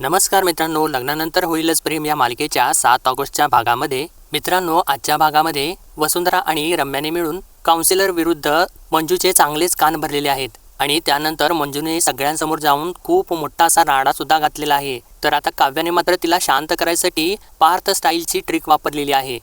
नमस्कार मित्रांनो लग्नानंतर होईलच प्रेम या मालिकेच्या सात ऑगस्टच्या भागामध्ये. मित्रांनो आजच्या भागामध्ये वसुंधरा आणि रम्याने मिळून काउन्सिलर विरुद्ध मंजूचे चांगलेच कान भरलेले आहेत. आणि त्यानंतर मंजूने सगळ्यांसमोर जाऊन खूप मोठा असा राडा सुद्धा घातलेला आहे. तर आता काव्याने मात्र तिला शांत करायसाठी पार्थ स्टाईलची ट्रिक वापरलेली आहे.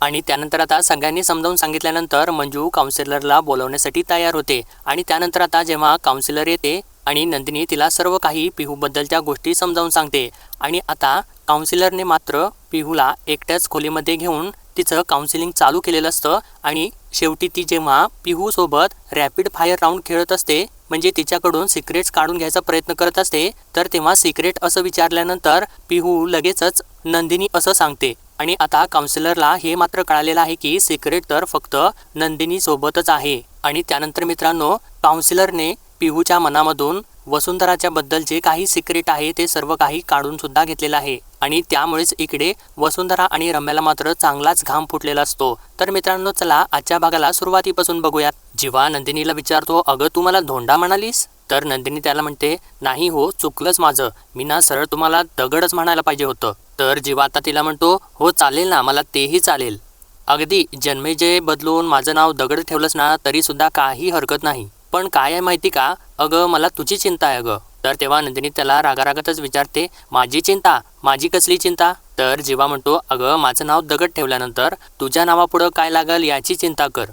आणि त्यानंतर आता सगळ्यांनी समजावून सांगितल्यानंतर मंजू काउन्सिलरला बोलवण्यासाठी तयार होते. आणि त्यानंतर आता जेव्हा काउन्सिलर येते आणि नंदिनी तिला सर्व काही पिहूबद्दलच्या गोष्टी समजावून सांगते. आणि आता काउन्सिलरने मात्र पिहूला एकट्याच खोलीमध्ये घेऊन तिचं काउन्सिलिंग चालू केलेलं असतं आणि शेवटी ती जेव्हा पिहूसोबत रॅपिड फायर राऊंड खेळत असते म्हणजे तिच्याकडून सिक्रेट्स काढून घ्यायचा प्रयत्न करत असते तर तेव्हा सिक्रेट असं विचारल्यानंतर पिहू लगेचच नंदिनी असं सांगते. आणि आता काउन्सिलरला हे मात्र कळालेलं आहे की सिक्रेट तर फक्त नंदिनीसोबतच आहे. आणि त्यानंतर मित्रांनो काउन्सिलरने पिहूच्या मनामधून वसुंधराच्या बद्दलचे काही सिक्रेट आहे ते सर्व काही काढून सुद्धा घेतलेलं आहे. आणि त्यामुळेच इकडे वसुंधरा आणि रम्याला मात्र चांगलाच घाम फुटलेला असतो. तर मित्रांनो चला आजच्या भागाला सुरुवातीपासून बघूयात. जेव्हा नंदिनीला विचारतो अगं तू मला धोंडा म्हणालीस? तर नंदिनी त्याला म्हणते नाही हो चुकलंच माझं. मी ना सरळ तुम्हाला दगडच म्हणायला पाहिजे होतं. तर जेव्हा आता तिला म्हणतो हो चालेल ना मला तेही चालेल. अगदी जन्मेजय बदलून माझं नाव दगड ठेवलंच ना तरीसुद्धा काही हरकत नाही. पण काय आहे माहिती का? अगं मला तुझी चिंता आहे अगं. तर तेव्हा नंदिनी त्याला रागारागातच विचारते माझी चिंता? माझी कसली चिंता? तर जीवा म्हणतो अगं माझं नाव दगड ठेवल्यानंतर तुझ्या नावापुढं काय लागल याची चिंता कर.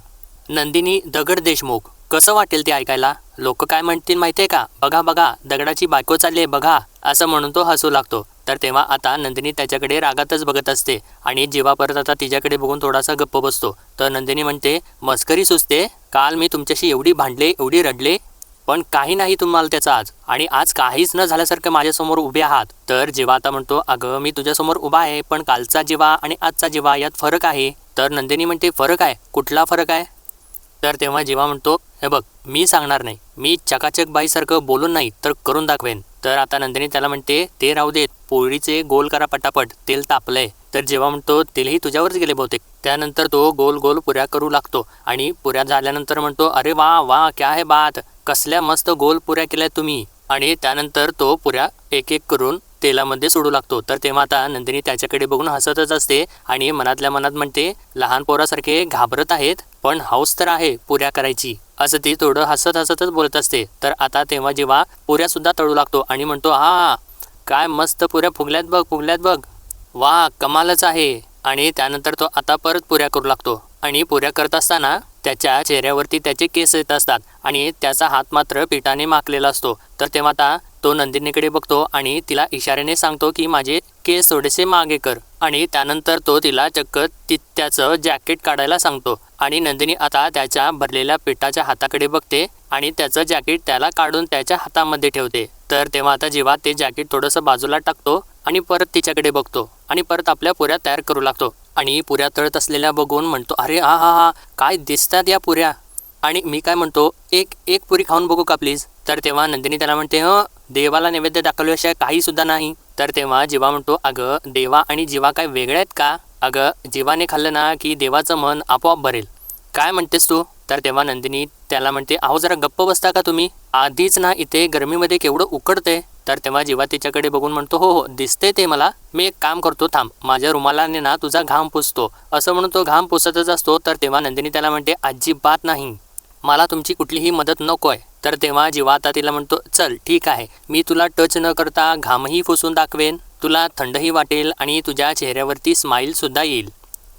नंदिनी दगड देशमुख कसं वाटेल ते ऐकायला? लोक काय म्हणतील माहितीये का? बघा बघा दगडाची बायको चालली आहे बघा असं म्हणून तो हसू लागतो. तर तेव्हा आता नंदिनी त्याच्याकडे रागातच बघत असते आणि जेव्हा परत आता तिच्याकडे बघून थोडासा गप्प बसतो. तर नंदिनी म्हणते मस्करी सुचते काल मी तुमच्याशी एवढी भांडले एवढी रडले पण काही नाही तुम्हाला त्याचा आज. आणि आज काहीच न झाल्यासारखं माझ्यासमोर उभे आहात. तर जेव्हा आता म्हणतो अगं मी तुझ्यासमोर उभा आहे पण कालचा जेव्हा आणि आजचा जेव्हा यात फरक आहे. तर नंदिनी म्हणते फरक आहे? कुठला फरक आहे? तर तेव्हा जेव्हा म्हणतो हे बघ मी सांगणार नाही. मी चकाचक बाईसारखं बोलून नाही तर करून दाखवेन. तर आता नंदिनी त्याला म्हणते ते राहू देत पोळीचे गोल करा पटापट तेल तापलंय. तर जेव्हा म्हणतो तेलही तुझ्यावरच गेले बहुतेक. त्यानंतर तो गोल गोल पुऱ्या करू लागतो आणि पुऱ्या झाल्यानंतर म्हणतो अरे वा वा क्या है बात कसल्या मस्त गोल पुऱ्या केल्या तुम्ही. आणि त्यानंतर तो पुऱ्या एक एक करून तेलामध्ये सोडू लागतो. तर तेव्हा आता नंदिनी त्याच्याकडे बघून हसतच असते आणि मनातल्या मनात म्हणते लहान पोरासारखे घाबरत आहेत पण हाऊस तर आहे पुऱ्या करायची. असं ती थोडं हसत हसतच बोलत असते. तर आता तेव्हा जेव्हा पुऱ्या सुद्धा तळू लागतो आणि म्हणतो हा काय मस्त पुऱ्या फुगल्यात बघ फुगल्यात बघ. वा कमालच आहे. आणि त्यानंतर तो आता परत पुऱ्या करू लागतो. आणि पुऱ्या करत असताना त्याच्या चेहऱ्यावरती त्याचे केस येत असतात आणि त्याचा हात मात्र पिठाने माखलेला असतो. तर तेव्हा आता तो नंदिनीकडे बघतो आणि तिला इशाऱ्याने सांगतो की माझे केस थोडेसे मागे कर. आणि त्यानंतर तो तिला चक्क ती त्याचं जॅकेट काढायला सांगतो. आणि नंदिनी आता त्याच्या भरलेल्या पिठाच्या हाताकडे बघते आणि त्याचं जॅकेट त्याला काढून त्याच्या हातामध्ये ठेवते. तर तेव्हा आता जेव्हा ते जॅकेट थोडंसं बाजूला टाकतो आणि परत तिच्याकडे बघतो आणि परत आपल्या पुऱ्या तयार करू लागतो. आणि पुऱ्या तळत असलेल्या बघून म्हणतो अरे हा हा हा काय दिसतात या पुऱ्या? आणि मी काय म्हणतो एक एक पुरी खाऊन बघू का प्लीज तर तेव्हा नंदिनी त्याला म्हणते ह देवाला नैवेद्य दाखवल्याशिवाय काही सुद्धा नाही. तर तेव्हा जीवा म्हणतो अगं देवा आणि जीवा काय वेगळ्या आहेत का? अगं जीवाने खाल्लं ना की देवाचं मन आपोआप भरेल. काय म्हणतेस तू? तर तेव्हा नंदिनी त्याला म्हणते अहो जरा गप्प बसता का तुम्ही? आधीच ना इथे गरमीमध्ये केवढं उकडते तर तेव्हा जेव्हा तिच्याकडे बघून म्हणतो हो हो दिसते ते मला. मी एक काम करतो थांब. माझ्या रुमालाने ना तुझा घाम पुसतो. असं म्हणून तो घाम पुसतच असतो. तर तेव्हा नंदिनी त्याला म्हणते अजिबात नाही. मला तुमची कुठलीही मदत नको आहे तर तेव्हा जेव्हा आता तिला म्हणतो चल ठीक आहे. मी तुला टच न करता घामही पुसून दाखवेन. तुला थंडही वाटेल आणि तुझ्या चेहऱ्यावरती स्माईलसुद्धा येईल.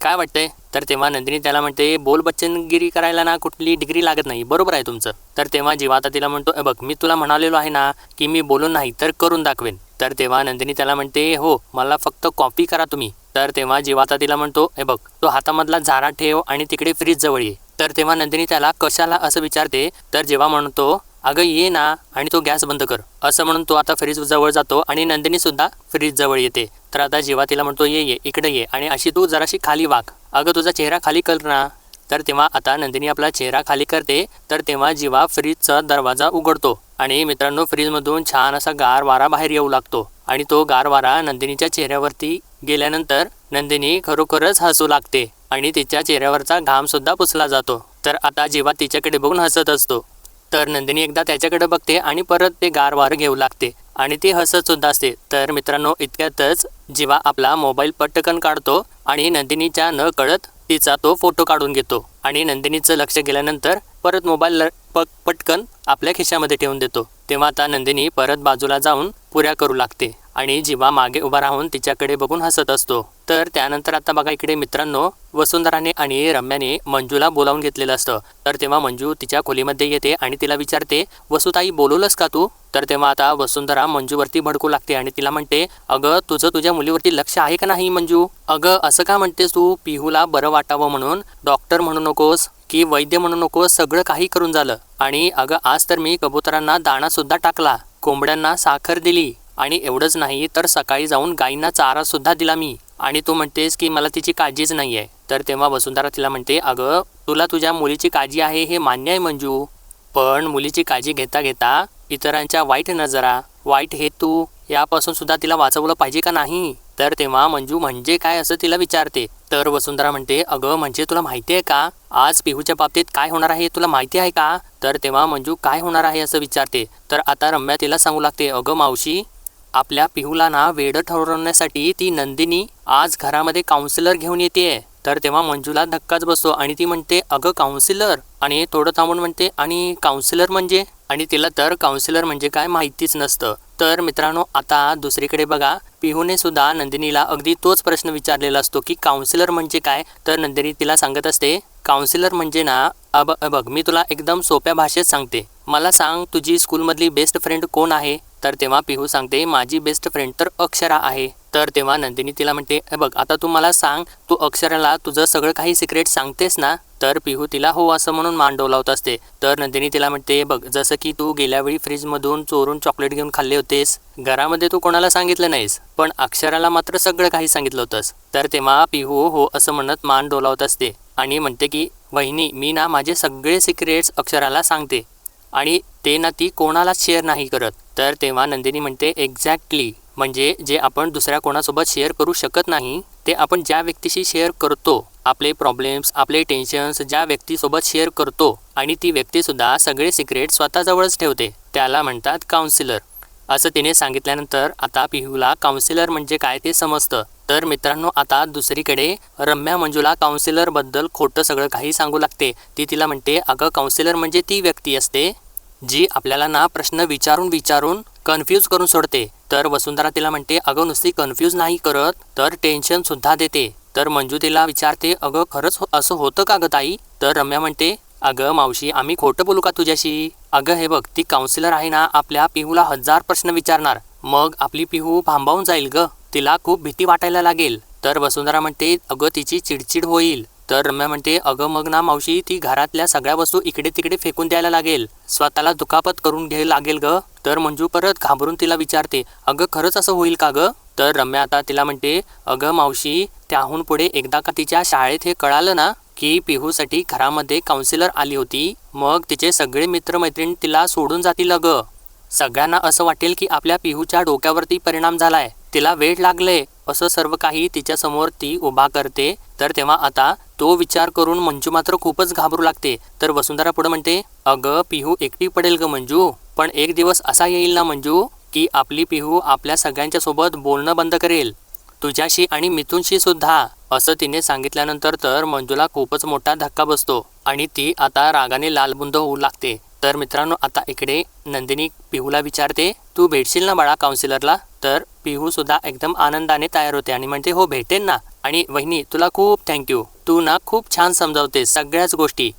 काय वाटतंय? तर तेव्हा नंदिनी त्याला म्हणते बोल बच्चनगिरी करायला ना कुठली डिग्री लागत नाही. बरोबर आहे तुमचं. तर तेव्हा जीवा आता तिला म्हणतो बघ मी तुला म्हणालेलो आहे ना की मी बोलून नाही तर करून दाखवेन. तर तेव्हा नंदिनी त्याला म्हणते हो मला फक्त कॉपी करा तुम्ही. तर तेव्हा जेव्हा आता तिला म्हणतो हे बघ तो हातामधला झारा ठेव आणि तिकडे फ्रीज जवळ ये. तर तेव्हा नंदिनी त्याला कशाला असं विचारते तर जेव्हा म्हणतो अगं ये ना आणि तो गॅस बंद कर. असं म्हणून तो आता फ्रीज जवळ जातो आणि नंदिनी सुद्धा फ्रीज जवळ येते. तर आता जेव्हा तिला म्हणतो ये ये इकडे ये आणि अशी तू जराशी खाली वाघ अगं तुझा चेहरा खाली कर ना. तर तेव्हा आता नंदिनी आपला चेहरा खाली करते. तर तेव्हा जीवा फ्रीजचा दरवाजा उघडतो आणि मित्रांनो फ्रीजमधून छान असा गार वारा बाहेर येऊ लागतो आणि तो गार वारा नंदिनीच्या चेहऱ्यावरती गेल्यानंतर नंदिनी खरोखरच हसू लागते आणि तिच्या चेहऱ्यावरचा घाम सुद्धा पुसला जातो. तर आता जीवा तिच्याकडे बघून हसत असतो. तर नंदिनी एकदा त्याच्याकडे बघते आणि परत ते गारवार घेऊ लागते. आणि ती हसत सुद्धा असते. तर मित्रांनो इतक्यातच जीवा आपला मोबाईल पटकन काढतो आणि नंदिनीच्या न कळत तिचा तो फोटो काढून घेतो. आणि नंदिनीचं लक्ष गेल्यानंतर परत मोबाईल ल- पटकन आपल्या खिशामध्ये ठेवून देतो. तेव्हा आता नंदिनी परत बाजूला जाऊन पुऱ्या करू लागते. आणि जीवा मागे उभा राहून तिच्याकडे बघून हसत असतो तर त्यानंतर आता बघा इकडे मित्रांनो वसुंधराने आणि रम्याने मंजूला बोलावून घेतलेलं असतं. तर तेव्हा मंजू तिच्या खोलीमध्ये येते आणि तिला विचारते वसुताई बोलवलंस का तू? तर तेव्हा आता वसुंधरा मंजूवरती भडकू लागते आणि तिला म्हणते अगं तुझं तुझ्या मुलीवरती लक्ष आहे का नाही मंजू? अगं असं का म्हणतेस तू? पिहूला बरं वाटावं म्हणून डॉक्टर म्हणू नकोस की वैद्य म्हणू नकोस सगळं काही करून झालं. आणि अगं आज तर मी कबुतरांना दाणा सुद्धा टाकला कोंबड्यांना साखर दिली आणि एवढंच नाही तर सकाळी जाऊन गायींना चारासुद्धा दिला मी. आणि तू म्हणतेस की मला तिची काळजीच नाही आहे तर तेव्हा वसुंधरा तिला म्हणते अगं तुला तुझ्या मुलीची काळजी आहे हे मान्य आहे मंजू. पण मुलीची काळजी घेता घेता इतरांच्या वाईट नजरा वाईट हेतू यापासून सुद्धा तिला वाचवलं पाहिजे का नाही? तर तेव्हा मंजू म्हणजे काय असं तिला विचारते? तर वसुंधरा म्हणते अगं म्हणजे तुला माहिती आहे का? आज पिहूच्या बाबतीत काय होणार आहे हे तुला माहिती आहे का? तर तेव्हा मंजू काय होणार आहे असं विचारते? तर आता रम्या तिला सांगू लागते अगं मावशी आपल्या पिहूला ना वेडं ठरवण्यासाठी ती नंदिनी आज घरामध्ये काउन्सिलर घेऊन येते. तर तेव्हा मंजूला धक्काच बसतो आणि ती म्हणते अगं काउन्सिलर आणि थोडं थांबून म्हणते आणि काउन्सिलर म्हणजे? आणि तिला तर काउन्सिलर म्हणजे काय माहितीच नसतं. तर मित्रांनो आता दुसरीकडे बघा. पिहूने सुद्धा नंदिनीला अगदी तोच प्रश्न विचारलेला असतो की काउन्सिलर म्हणजे काय? तर नंदिनी तिला सांगत असते काउन्सिलर म्हणजे ना अब बघ मी तुला एकदम सोप्या भाषेत सांगते. मला सांग तुझी स्कूलमधली बेस्ट फ्रेंड कोण आहे? तर तेव्हा पिहू सांगते माझी बेस्ट फ्रेंड तर अक्षरा आहे. तर तेव्हा नंदिनी तिला म्हणते बघ आता तू मला सांग तू अक्षराला तुझं सगळं काही सिक्रेट सांगतेस ना? तर पिहू तिला हो असं म्हणून मान डोलावत असते. तर नंदिनी तिला म्हणते बघ जसं की तू गेल्या वेळी फ्रीजमधून चोरून चॉकलेट घेऊन खाल्ले होतेस घरामध्ये तू कोणाला सांगितलं नाहीस पण अक्षराला मात्र सगळं काही सांगितलं होतंस. तर तेव्हा पिहू हो असं म्हणत मान डोलावत असते आणि म्हणते की वहिनी मी ना माझे सगळे सिक्रेट्स अक्षराला सांगते. आणि ते ना ती कोणालाच शेअर नाही करत. तर तेव्हा नंदिनी म्हणते एक्झॅक्टली म्हणजे जे आपण दुसऱ्या कोणासोबत शेअर करू शकत नाही ते आपण ज्या व्यक्तीशी शेअर करतो आपले प्रॉब्लेम्स आपले टेन्शन्स ज्या व्यक्तीसोबत शेअर करतो आणि ती व्यक्तीसुद्धा सगळे सिक्रेट स्वतःजवळच ठेवते. त्याला म्हणतात काउन्सिलर असं तिने सांगितल्यानंतर आता पिहूला काउन्सिलर म्हणजे काय ते समजतं. तर मित्रांनो आता दुसरीकडे रम्या मंजूला काउन्सिलरबद्दल खोटं सगळं काही सांगू लागते. ती तिला म्हणते अगं काउन्सिलर म्हणजे ती व्यक्ती असते. जी आपल्याला ना प्रश्न विचारून विचारून कन्फ्यूज करून सोडते. तर वसुंधरा तिला म्हणते अगं नुसती कन्फ्यूज नाही करत तर टेन्शन सुद्धा देते. तर मंजू तिला विचारते अगं खरंच हो- असं होतं का गं ताई? तर रम्या म्हणते अगं मावशी आम्ही खोटं बोलू का तुझ्याशी? अगं हे बघ ती काउन्सिलर आहे ना आपल्या पिहूला हजार प्रश्न विचारणार. मग आपली पिहू भांबावून जाईल ग. तिला खूप भीती वाटायला लागेल. तर वसुंधरा म्हणते अगं तिची चिडचिड होईल. तर रम्या म्हणते अगं मग ना मावशी ती घरातल्या सगळ्या वस्तू इकडे तिकडे फेकून द्यायला लागेल. स्वतःला दुखापत करून घ्यायला लागेल ग. तर मंजू परत घाबरून तिला विचारते अगं खरंच असं होईल का ग? तर रम्या आता तिला म्हणते अगं मावशी त्याहून पुढे एकदा का तिच्या शाळेत हे कळालं ना की पिहूसाठी घरामध्ये काउन्सिलर आली होती मग तिचे सगळे मित्रमैत्रीण तिला सोडून जातील अगं सगळ्यांना असं वाटेल की आपल्या पिहूच्या डोक्यावरती परिणाम झालाय. तिला वेळ लागले असं सर्व काही तिच्यासमोर ती उभा करते. तर तेव्हा आता तो विचार करून मंजू मात्र खूपच घाबरू लागते. तर वसुंधरा पुढे म्हणते अगं पिहू एकटी पडेल ग मंजू. पण एक दिवस असा येईल ना मंजू की आपली पिहू आपल्या सगळ्यांच्या सोबत बोलणं बंद करेल. तुझ्याशी आणि मिथूनशी सुद्धा. असं तिने सांगितल्यानंतर तर मंजूला खूपच मोठा धक्का बसतो आणि ती आता रागाने लालबुंद होऊ लागते. तर मित्रांनो आता इकडे नंदिनी पिहूला विचारते तू भेटशील ना बाळा काउन्सिलरला तर पिहू सुद्धा एकदम आनंदाने तयार होते आणि म्हणते हो भेटेन ना. आणि वहिनी तुला खूप थँक्यू तू ना खूप छान समजावते सगळ्याच गोष्टी.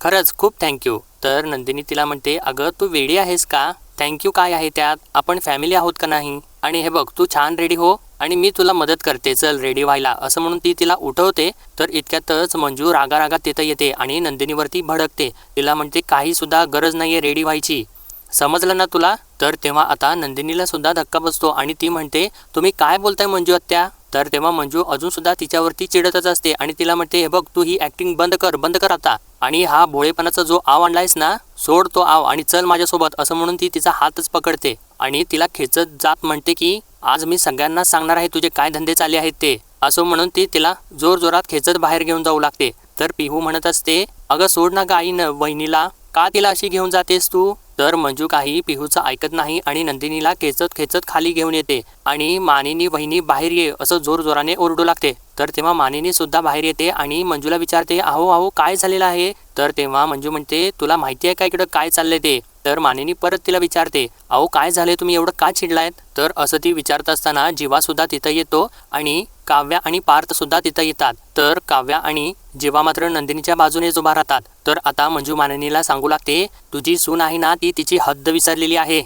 खरंच खूप थँक्यू तर नंदिनी तिला म्हणते अगं तू वेडी आहेस का? थँक्यू काय आहे त्यात? आपण फॅमिली आहोत का नाही? आणि हे बघ तू छान रेडी हो आणि मी तुला मदत करते चल रेडी व्हायला. असं म्हणून ती तिला उठवते. तर इतक्यातच मंजू रागारागा तिथं येते आणि नंदिनीवरती भडकते. तिला म्हणते काही सुद्धा गरज आहे रेडी व्हायची. समजलं ना तुला? तर तेव्हा आता नंदिनीला सुद्धा धक्का बसतो आणि ती म्हणते तुम्ही काय बोलताय मंजू आत्या? तर तेव्हा मंजू अजून सुद्धा तिच्यावरती चिडतच असते आणि तिला म्हणते हे बघ तू ही ऍक्टिंग बंद कर बंद कर आता. आणि हा भोळेपणाचा जो आव आणलायस ना सोड तो आव आणि चल माझ्यासोबत असं म्हणून ती तिचा हातच पकडते. आणि तिला खेचत जात म्हणते की आज मी सगळ्यांना सांगणार आहे तुझे काय धंदे चालले आहेत ते. असं म्हणून ती तिला जोर जोरात खेचत बाहेर घेऊन जाऊ लागते. तर पिहू म्हणत असते अगं सोड ना गाईन वहिनीला. का तिला अशी घेऊन जातेस तू? तर मंजू काही पिहूचं ऐकत नाही आणि नंदिनीला खेचत खेचत खाली घेऊन येते आणि मानिनी वहिनी बाहेर ये असं जोर जोराने ओरडू लागते. तर तेव्हा मानिनी सुद्धा बाहेर येते आणि मंजूला विचारते अहो अहो काय झालेलं आहे? तर तेव्हा मंजू म्हणते तुला माहिती आहे का इकडं काय चाललंय ते? तर मानिनी परत तिला विचारते अहो काय झाले तुम्ही एवढं का चिडलायत? तर असं ती विचारत असताना जीवा सुद्धा तिथं येतो आणि काव्या आणि पार्थ सुद्धा तिथं येतात. तर काव्या आणि जेव्हा मात्र नंदिनीच्या बाजूनेच उभा राहतात तर आता मंजू मानिनीला सांगू लागते तुझी सून आहे ना ती तिची हद्द विसरलेली आहे.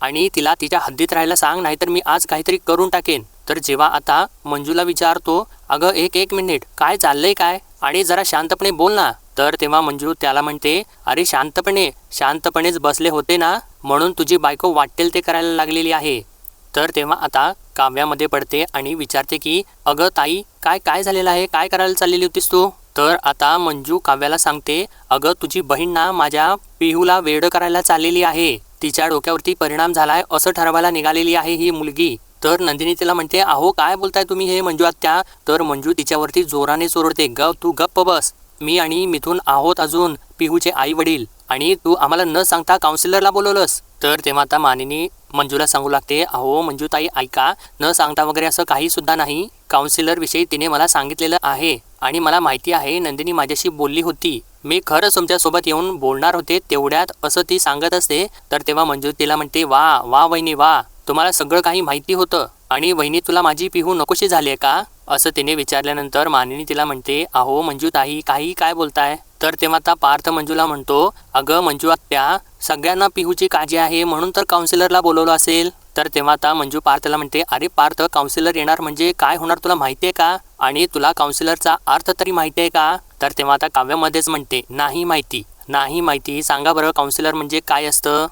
आणि तिला तिच्या हद्दीत राहायला सांग नाहीतर मी आज काहीतरी करून टाकेन. तर जेव्हा आता मंजूला विचारतो अगं एक एक मिनिट काय चाललंय काय? आणि जरा शांतपणे बोल ना. तर तेव्हा मंजू त्याला म्हणते अरे शांतपणे शांतपणेच बसले होते ना म्हणून तुझी बायको वाटेल ते करायला लागलेली आहे. तर तेव्हा आता काव्यामध्ये पडते आणि विचारते की अगं ताई काय काय झालेलं आहे? काय करायला चाललेली होतीस तू? तर आता मंजू काव्याला सांगते अगं तुझी बहीण ना माझ्या पिहूला वेड करायला चाललेली आहे. तिच्या डोक्यावरती परिणाम झालाय असं ठरवायला निघालेली आहे ही मुलगी. तर नंदिनी तिला म्हणते अहो काय बोलताय तुम्ही हे मंजू आत्या? तर मंजू तिच्यावरती जोराने चोरडते ग तू गप्प बस. मी आणि मिथून आहोत अजून पिहूचे आई वडील आणि तू आम्हाला न सांगता काउन्सिलरला बोलवलंस. तर तेव्हा आता मानिनी मंजूला सांगू लागते अहो मंजूताई ऐका. न सांगता वगैरे असं काही सुद्धा नाही. काउन्सिलरविषयी तिने मला सांगितलेलं आहे आणि मला माहिती आहे नंदिनी माझ्याशी बोलली होती. मी खरंच तुमच्यासोबत येऊन बोलणार होते तेवढ्यात असं ती सांगत असते. तर तेव्हा मंजू तिला म्हणते वा वा वहिनी वा. तुम्हाला सगळं काही माहिती होतं. आणि वहिनी तुला माझी पिहू नकोशी झाली आहे का? असं तिने विचारल्यानंतर मानिनी तिला म्हणते अहो मंजू ताई काही काय बोलताय? तर तेव्हा आता पार्थ मंजूला म्हणतो अगं मंजू आत्या सगळ्यांना पिहूची काळजी आहे म्हणून तर काउन्सिलरला बोलवलं असेल. तर तेव्हा आता मंजू पार्थला म्हणते अरे पार्थ काउन्सिलर येणार म्हणजे काय होणार तुला माहिती आहे का? आणि तुला काउन्सिलरचा अर्थ तरी माहिती आहे का? तर तेव्हा आता काव्यामध्येच म्हणते नाही माहिती नाही माहिती सांगा बरं काउन्सिलर म्हणजे काय असतं?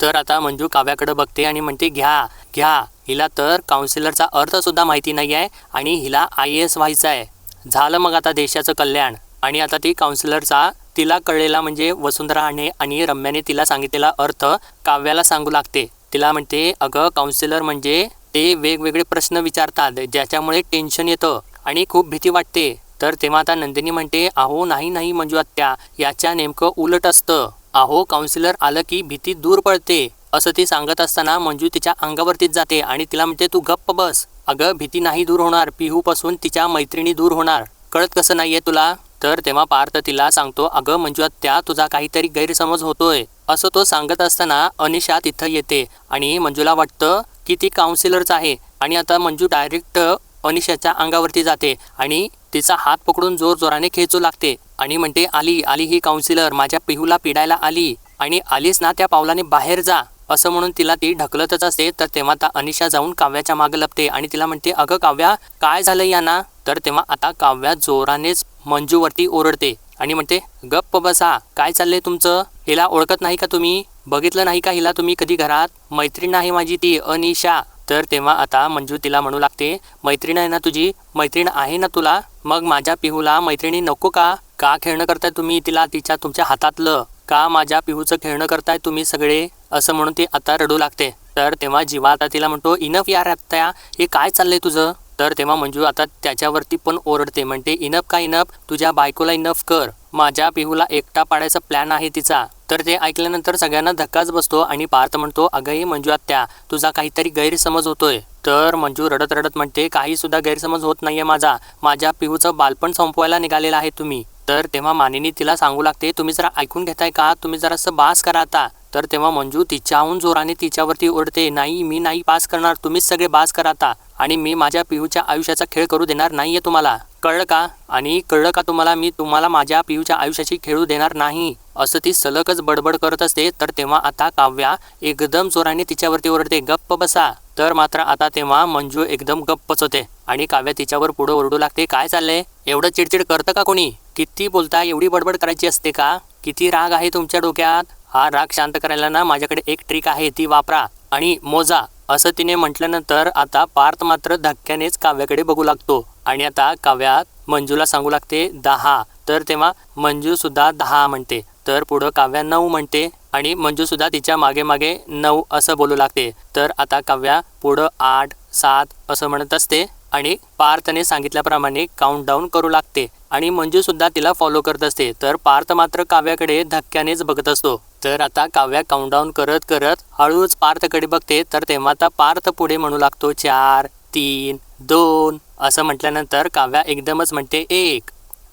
तर आता मंजू काव्याकडे बघते आणि म्हणते घ्या घ्या हिला तर काउन्सिलरचा अर्थसुद्धा माहिती नाही आहे आणि हिला आय ए एस व्हायचं आहे. झालं मग आता देशाचं कल्याण. आणि आता ती काउन्सिलरचा तिला कळलेला म्हणजे वसुंधराने आणि रम्याने तिला सांगितलेला अर्थ काव्याला सांगू लागते. तिला म्हणते अगं काउन्सिलर म्हणजे ते वेगवेगळे प्रश्न विचारतात ज्याच्यामुळे टेन्शन येतं आणि खूप भीती वाटते. तर तेव्हा आता नंदिनी म्हणते अहो नाही नाही मंजू आत्या याच्या नेमकं उलट असतं. अहो काउन्सिलर आलं की भीती दूर पडते असं ती सांगत असताना मंजू तिच्या अंगावरतीच जाते आणि तिला म्हणते तू गप्प बस. अगं भीती नाही दूर होणार. पिहूपासून तिच्या मैत्रिणी दूर होणार. कळत कसं नाहीये तुला? तर तेव्हा पार्थ तिला सांगतो अगं मंजू त्या तुझा काहीतरी गैरसमज होतोय असं तो सांगत असताना अनिशा तिथं येते आणि मंजूला वाटतं की ती काउन्सिलरच आहे आणि आता मंजू डायरेक्ट अनिशाच्या अंगावरती जाते आणि तिचा हात पकडून जोर जोराने खेचू लागते आणि म्हणते आली आली ही काउन्सिलर माझ्या पिहूला पिडायला आली आणि आलीस ना त्या पावलाने बाहेर जा असं म्हणून तिला ती ढकलतच असते. तर तेव्हा आता अनिशा जाऊन काव्याच्या मागे लपते आणि तिला म्हणते अगं काव्या काय झालं यांना? तर तेव्हा आता काव्या जोरानेच मंजूवरती ओरडते आणि म्हणते गप्प बसा काय चाललंय तुमचं? हिला ओळखत नाही का तुम्ही? बघितलं नाही का हिला तुम्ही कधी घरात? मैत्रीण आहे माझी ती अनिशा. तर तेव्हा आता मंजू तिला म्हणू लागते मैत्रीण आहे ना तुझी? मैत्रीण आहे ना तुला? मग माझ्या पिहूला मैत्रिणी नको का? का खेळणं करताय तुम्ही तिला तिच्या तुमच्या हातातलं? का माझ्या पिहूचं खेळणं करताय तुम्ही सगळे? असं म्हणून ती आता रडू लागते. तर तेव्हा जीवा आता तिला म्हणतो इनफ यार आत्या हे काय चाललंय तुझं? तर तेव्हा मंजू आता त्याच्यावरती पण ओरडते म्हणते इनफ का इनफ? तुझ्या बायकोला इनफ कर. माझ्या पिहूला एकटा पाडायचा प्लॅन आहे तिचा. तर ते ऐकल्यानंतर सगळ्यांना धक्काच बसतो आणि पार्थ म्हणतो अगंही मंजू आत्या तुझा काहीतरी गैरसमज होतोय. तर मंजू रडत रडत म्हणते काही सुद्धा गैरसमज होत नाहीये माझा. माझ्या पिहूचं बालपण संपवायला निघालेलं आहे तुम्ही. तर तेव्हा मानिनी तिला सांगू लागते तुम्ही जरा ऐकून घेताय का? तुम्ही जरासं बास करा आता. तर तेव्हा मंजू तिच्याहून जोराने तिच्यावरती ओढते नाही मी नाही पास करणार. तुम्हीच सगळे बास करा आता. आणि मी माझ्या पिहूच्या आयुष्याचा खेळ करू देणार नाही आहे तुम्हाला. कळलं का? आणि कळलं का तुम्हाला? मी तुम्हाला माझ्या पिहूच्या आयुष्याची खेळू देणार नाही. असं ती सलगच बडबड करत असते तर तेव्हा आता काव्या एकदम जोराने तिच्यावरती ओरडते गप्प बसा. तर मात्र आता तेव्हा मंजू एकदम गप्पच होते आणि काव्या तिच्यावर पुढं ओरडू लागते काय चाललंय? एवढं चिडचिड करतं का कोणी? किती बोलता? एवढी बडबड करायची असते का? किती राग आहे तुमच्या डोक्यात? हा राग शांत करायला ना माझ्याकडे एक ट्रिक आहे ती वापरा आणि मोजा. असं तिने म्हटल्यानंतर आता पार्थ मात्र धक्क्यानेच काव्याकडे बघू लागतो. आणि आता काव्यात मंजूला सांगू लागते दहा. तर तेव्हा मंजू सुद्धा दहा म्हणते. तर पुढं काव्या नऊ म्हणते आणि मंजू सुद्धा तिच्यामागे मागे नऊ असं बोलू लागते. तर आता काव्या पुढं आठ सात असं म्हणत असते आणि पार्थने सांगितल्याप्रमाणे काउंट डाऊन करू लागते. आणि मंजू सुद्धा तिला फॉलो करत असते. तर पार्थ मात्र काव्याकडे धक्क्यानेच बघत असतो. तर आता काव्या काउंटडाऊन करत करत हळूच पार्थकडे बघते. तर तेव्हा आता पार्थ पुढे म्हणू लागतो. चार तीन दोन असं म्हटल्यानंतर काव्या एकदमच म्हणते एक.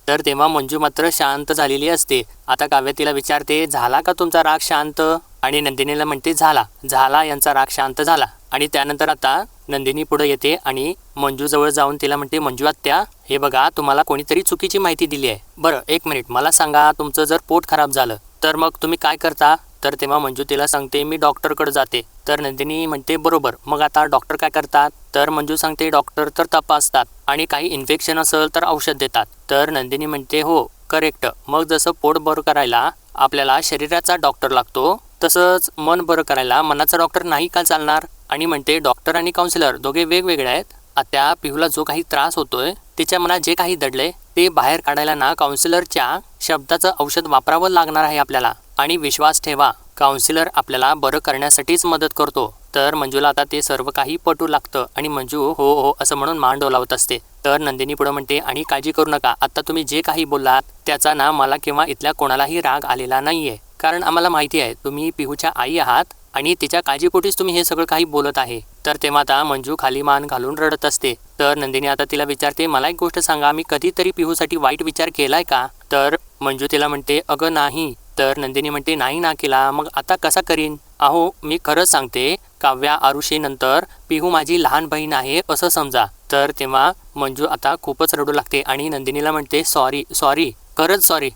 तर तेव्हा मंजू मात्र शांत झालेली असते. आता काव्य तिला विचारते झाला का तुमचा राग शांत? आणि नंदिनीला म्हणते झाला. झाला यांचा राग शांत झाला. आणि त्यानंतर आता नंदिनी पुढे येते आणि मंजूजवळ जाऊन तिला म्हणते मंजू आत्या हे बघा तुम्हाला कोणीतरी चुकीची माहिती दिली आहे. बरं एक मिनिट मला सांगा तुमचं जर पोट खराब झालं तर मग तुम्ही काय करता? तर तेव्हा मंजू तिला सांगते मी डॉक्टरकडे जाते. तर नंदिनी म्हणते बरोबर. मग आता डॉक्टर काय करतात? तर मंजू सांगते डॉक्टर तर तपासतात आणि काही इन्फेक्शन असेल तर औषध देतात. तर नंदिनी म्हणते हो करेक्ट मग जसं पोट बरं करायला आपल्याला शरीराचा डॉक्टर लागतो तसंच मन बरं करायला मनाचा डॉक्टर नाही का चालणार? आणि म्हणते डॉक्टर आणि काउन्सिलर दोघे वेगवेगळे आहेत. आता पिहूला जो काही त्रास होतोय तिच्या मनात जे काही दडले ते बाहेर काढायला ना काउन्सिलरच्या शब्दाचं औषध वापरावं लागणार आहे आपल्याला. आणि विश्वास ठेवा काउन्सिलर आपल्याला बरं करण्यासाठीच मदत करतो. तर मंजूला आता ते सर्व काही पटू लागतं आणि मंजू हो हो असं म्हणून मान डोलावत असते. तर नंदिनी पुढं म्हणते आणि काळजी करू नका. आता तुम्ही जे काही बोललात त्याचा ना मला किंवा इथल्या कोणालाही राग आलेला नाहीये. कारण आम्हाला माहिती आहे तुम्ही पिहूच्या आई आहात आणि तिच्या काळजीपोटीच तुम्ही हे सगळं काही बोलत आहे. तर तेव्हा आता मंजू खाली मान घालून रडत असते. तर नंदिनी आता तिला विचारते मला एक गोष्ट सांगा मी कधीतरी पिहूसाठी वाईट विचार केलाय का? तर मंजू तिला म्हणते अगं नाही. तर नंदिनी म्हणते नाही ना केला. मग आता कसा करीन? अहो मी खरंच सांगते काव्या आरुषीनंतर पिहू माझी लहान बहीण आहे असं समजा. तर तेव्हा मंजू आता खूपच रडू लागते आणि नंदिनीला म्हणते सॉरी सॉरी. खरंच सॉरी.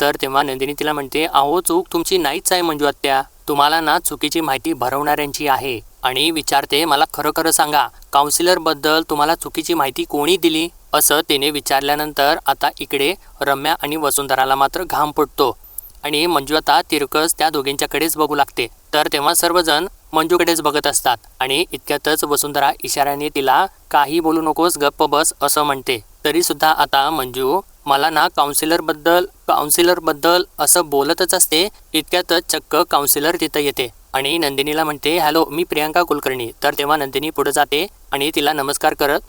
तर तेव्हा नंदिनी तिला म्हणते अहो चूक तुमची नाहीच आहे मंजू आत्या. तुम्हाला ना चुकीची माहिती भरवणाऱ्यांची आहे. आणि विचारते मला खरं खरं सांगा काउन्सिलरबद्दल तुम्हाला चुकीची माहिती कोणी दिली? असं तिने विचारल्यानंतर आता इकडे रम्या आणि वसुंधराला मात्र घाम फुटतो. आणि मंजू आता तिरकस त्या दोघींच्याकडेच बघू लागते. तर तेव्हा सर्वजण मंजूकडेच बघत असतात आणि इतक्यातच वसुंधरा इशाऱ्याने तिला काही बोलू नकोस गप्प बस असं म्हणते. तरी सुद्धा आता मंजू मला ना काउन्सिलरबद्दल काउन्सिलरबद्दल असं बोलतच असते इतक्यातच चक्क काउन्सिलर तिथं येते. आणि नंदिनीला म्हणते हॅलो मी प्रियांका कुलकर्णी. तर तेव्हा नंदिनी पुढे जाते आणि तिला नमस्कार करत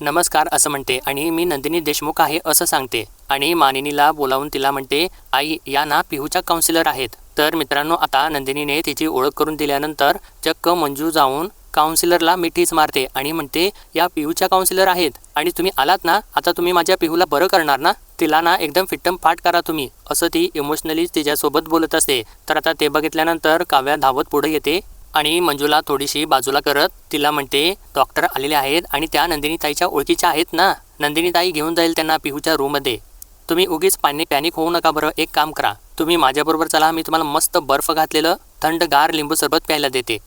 नमस्कार असं म्हणते. आणि मी नंदिनी देशमुख आहे असं सांगते. आणि मानिनीला बोलावून तिला म्हणते आई या ना पिहूच्या काउन्सिलर आहेत. तर मित्रांनो आता नंदिनीने तिची ओळख करून दिल्यानंतर चक्क मंजू जाऊन काउन्सिलरला मिठीच मारते आणि म्हणते या पिहूच्या काउन्सिलर आहेत आणि तुम्ही आलात ना आता तुम्ही माझ्या पिहूला बरं करणार ना? तिला ना एकदम फिट्टम फाट करा तुम्ही. असं ती इमोशनली तिच्यासोबत बोलत असते. तर आता ते बघितल्यानंतर काव्या धावत पुढे येते आणि मंजूला थोडीशी बाजूला करत तिला म्हणते डॉक्टर आलेले आहेत आणि त्या नंदिनीताईच्या ओळखीच्या आहेत ना? नंदिनीताई घेऊन जाईल त्यांना पिहूच्या रूममध्ये तुम्ही उगीच पाणी पॅनिक होऊ नका बरं. एक काम करा. तुम्ही माझ्याबरोबर चला. मी तुम्हाला मस्त बर्फ घातलेलं थंडगार लिंबू सरबत प्यायला देते.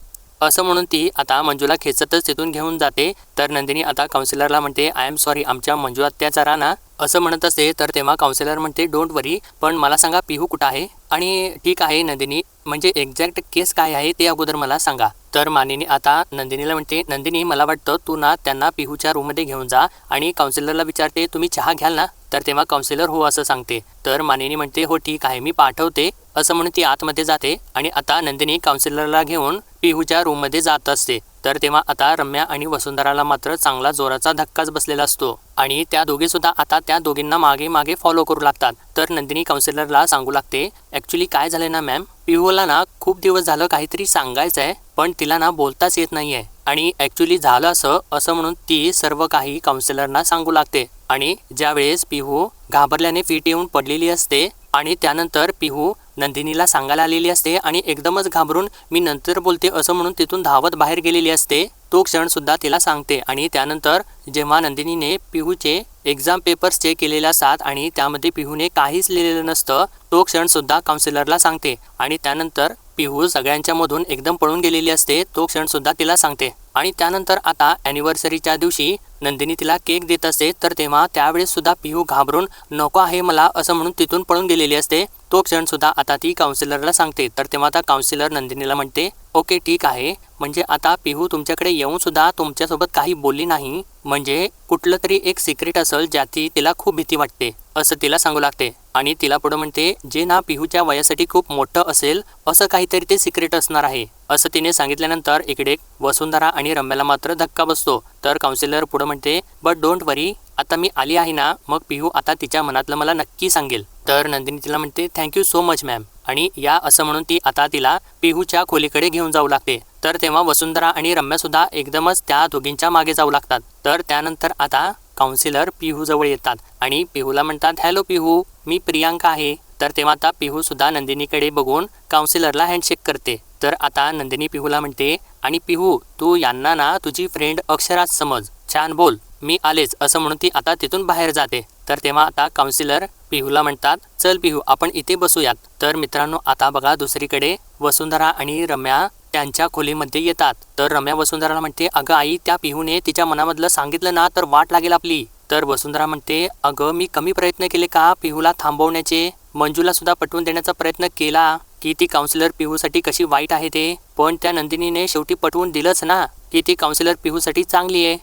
असं म्हणून ती आता मंजूला खेचतच तिथून घेऊन जाते. तर नंदिनी आता काउन्सिलरला म्हणते आय एम सॉरी आमच्या मंजू अत्याचारा ना असं म्हणत असते तर तेव्हा काउन्सिलर म्हणते डोंट वरी पण मला सांगा पिहू कुठं आहे? आणि ठीक आहे नंदिनी म्हणजे एक्झॅक्ट केस काय आहे ते अगोदर मला सांगा. तर मानिनी आता नंदिनीला म्हणते नंदिनी मला वाटतं तू ना त्यांना पिहूच्या रूममध्ये घेऊन जा आणि काउन्सिलरला विचारते तुम्ही चहा घ्याल ना? तर तेव्हा काउन्सिलर हो असं सांगते. तर मानिनी म्हणते हो ठीक आहे मी पाठवते. असं म्हणून ती आतमध्ये जाते आणि आता नंदिनी काउन्सिलरला घेऊन पिहूच्या रूममध्ये जात असते. तर तेव्हा आता रम्या आणि वसुंधराला मात्र चांगला जोराचा धक्काच बसलेला असतो. आणि त्या दोघे सुद्धा आता त्या दोघींना मागे मागे फॉलो करू लागतात. तर नंदिनी काउन्सिलरला सांगू लागते ॲक्च्युली काय झालं ना मॅम पिहूला ना खूप दिवस झालं काहीतरी सांगायचं आहे पण तिला ना बोलताच येत नाही आहे आणि ॲक्च्युली झालं असं असं म्हणून ती सर्व काही काउन्सिलरना सांगू लागते. आणि ज्यावेळेस पिहू घाबरल्याने फिट येऊन पडलेली असते आणि त्यानंतर पिहू नंदिनीला सांगायला आलेली असते आणि एकदमच घाबरून मी नंतर बोलते असं म्हणून तिथून धावत बाहेर गेलेली असते. तो क्षणसुद्धा तिला सांगते आणि त्यानंतर जेव्हा नंदिनीने पिहूचे एक्झाम पेपर्स चेक केलेले असतात आणि त्यामध्ये पिहूने काहीच लिहिलेलं नसतं तो क्षणसुद्धा काउन्सिलरला सांगते आणि त्यानंतर पिहू सगळ्यांच्या मधून एकदम पळून गेलेली असते तो क्षणसुद्धा तिला सांगते. आणि त्यानंतर आता अॅनिव्हर्सरीच्या दिवशी नंदिनी तिला केक देत असते तर तेव्हा त्यावेळेस सुद्धा पिहू घाबरून नको आहे मला असं म्हणून तिथून पळून गेलेली असते. तो क्षणसुद्धा आता ती काउन्सिलरला सांगते. तर तेव्हा आता काउन्सिलर नंदिनीला म्हणते ओके ठीक आहे. म्हणजे आता पिहू तुमच्याकडे येऊन सुद्धा तुमच्यासोबत काही बोलली नाही. म्हणजे कुठलं तरी एक सिक्रेट असेल ज्याची तिला खूप भीती वाटते असं तिला सांगू लागते. आणि तिला पुढे म्हणते जे ना पिहूच्या वयासाठी खूप मोठं असेल असं काहीतरी ते सिक्रेट असणार आहे. असं तिने सांगितल्यानंतर इकडे वसुंधरा आणि रम्याला मात्र धक्का बसतो. तर काउन्सिलर पुढे म्हणते बट डोंट वरी आता मी आली आहे ना मग पिहू आता तिच्या मनातलं मला नक्की सांगेल. तर नंदिनी तिला म्हणते थँक्यू सो मच मॅम आणि या असं म्हणून ती आता तिला पिहूच्या खोलीकडे घेऊन जाऊ लागते. तर तेव्हा वसुंधरा आणि रम्यासुद्धा एकदमच त्या दोघींच्या मागे जाऊ लागतात. तर त्यानंतर आता काउन्सिलर पिहू जवळ येतात आणि पिहूला म्हणतात हॅलो पिहू मी प्रियांका आहे. तर तेव्हा आता पिहू सुद्धा नंदिनीकडे बघून काउन्सिलरला हँडशेक करते. तर आता नंदिनी पिहूला म्हणते आणि पिहू तू यांना ना तुझी फ्रेंड अक्षरात समज. छान बोल मी आलेच. असं म्हणून ती आता तिथून बाहेर जाते. तर तेव्हा आता काउन्सिलर पिहूला म्हणतात चल पिहू आपण इथे बसूयात. तर मित्रांनो आता बघा दुसरीकडे वसुंधरा आणि रम्या त्यांच्या खोलीमध्ये येतात. तर रम्या वसुंधराला म्हणते अगं आई त्या पिहूने तिच्या मनामधलं सांगितलं ना तर वाट लागेल आपली. तर वसुंधरा म्हणते अगं मी कमी प्रयत्न केले का पिहूला थांबवण्याचे? मंजूला सुद्धा पटवून देण्याचा प्रयत्न केला की ती काउन्सिलर पिहूसाठी कशी वाईट आहे ते. पण त्या नंदिनीने शेवटी पटवून दिलंच ना की ती काउन्सिलर पिहूसाठी चांगली आहे.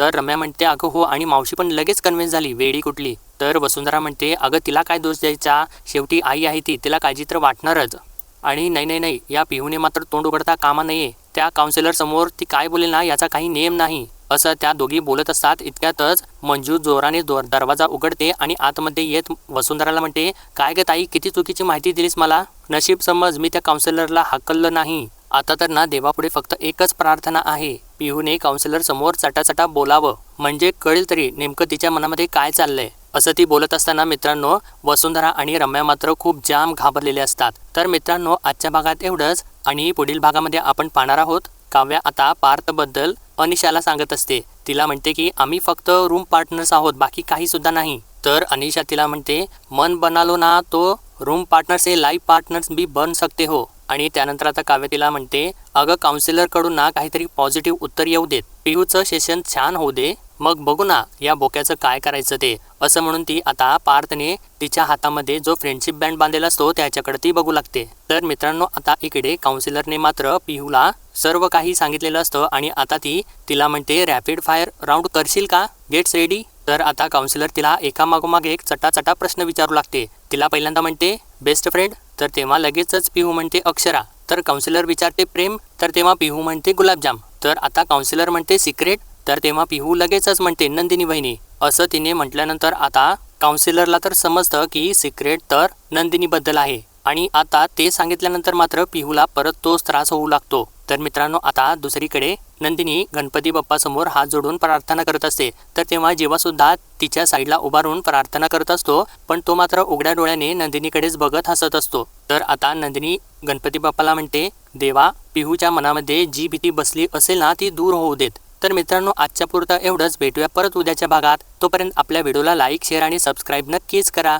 तर रम्या म्हणते अगं हो. आणि मावशी पण लगेच कन्व्हिन्स झाली वेडी कुठली? तर वसुंधरा म्हणते अगं तिला काय दोष द्यायचा? शेवटी आई आहे ती तिला काळजी तर वाटणारच. आणि नाही नाही नाही या पिहूने मात्र तोंड उघडता कामा नये. त्या काउन्सिलरसमोर ती काय बोलेल ना याचा काही नेम नाही. असं त्या दोघी बोलत असतात. इतक्यातच मंजू जोराने जोर दरवाजा उघडते आणि आतमध्ये येत वसुंधराला म्हणते काय ग ताई किती चुकीची माहिती दिलीस मला? नशीब समज मी त्या काउन्सिलरला हाकललं नाही. आता तर ना देवापुढे फक्त एकच प्रार्थना आहे पिहूने काउन्सिलर समोर चटाचटा बोलावं. म्हणजे कळेल तरी नेमकं तिच्या मनामध्ये काय चाललंय. असं ती बोलत असताना मित्रांनो वसुंधरा आणि रम्या मात्र खूप जाम घाबरलेले असतात. तर मित्रांनो आजच्या भागात एवढंच. आणि पुढील भागामध्ये आपण पाहणार आहोत. काव्या आता पार्थबद्दल अनिशाला सांगत असते. तिला म्हणते की आम्ही फक्त रूम पार्टनर्स आहोत बाकी काही सुद्धा नाही. तर अनिशा तिला म्हणते मन बनालो ना तो रूम पार्टनर्स हे लाईफ पार्टनर्स बी बन सकते हो. आणि त्यानंतर आता काव्य तिला म्हणते अगं काउन्सिलरकडून ना काहीतरी पॉझिटिव्ह उत्तर येऊ देत. पीयूचं सेशन छान होऊ दे. मग बघू ना या बोक्याचं काय करायचं ते. असं म्हणून ती आता पार्थने तिच्या हातामध्ये जो फ्रेंडशिप बँड बांधलेला असतो त्याच्याकडे ती बघू लागते. तर मित्रांनो आता इकडे काउन्सिलरने मात्र पिहूला सर्व काही सांगितलेलं असतं आणि आता ती तिला म्हणते रॅपिड फायर राऊंड करशील का? गेट्स रेडी तर आता काउन्सिलर तिला एका मागोमाग एक चटाचटा प्रश्न विचारू लागते. तिला पहिल्यांदा म्हणते बेस्ट फ्रेंड तर तेव्हा लगेचच पिहू म्हणते अक्षरा. तर काउन्सिलर विचारते प्रेम? तर तेव्हा पिहू म्हणते गुलाबजाम. तर आता काउन्सिलर म्हणते सिक्रेट तर तेव्हा पिहू लगेचच म्हणते नंदिनी बहिणी असं तिने म्हटल्यानंतर आता काउन्सिलरला तर समजतं की सिक्रेट तर नंदिनीबद्दल आहे. आणि आता ते सांगितल्यानंतर मात्र पिहूला परत तोच त्रास होऊ लागतो. तर मित्रांनो आता दुसरीकडे नंदिनी गणपती बाप्पासमोर हात जोडून प्रार्थना करत असते. तर तेव्हा जेव्हा सुद्धा तिच्या साईडला उभारून प्रार्थना करत असतो पण तो मात्र उघड्या डोळ्याने नंदिनीकडेच बघत हसत असतो. तर आता नंदिनी गणपती बाप्पाला म्हणते देवा पिहूच्या मनामध्ये जी भीती बसली असेल ना ती दूर होऊ देत. तर मित्रांनो आजच्या पुरतं एवढंच. भेटूया परत उद्याच्या भागात. तोपर्यंत आपल्या व्हिडिओला लाईक शेअर आणि सबस्क्राईब नक्कीच करा.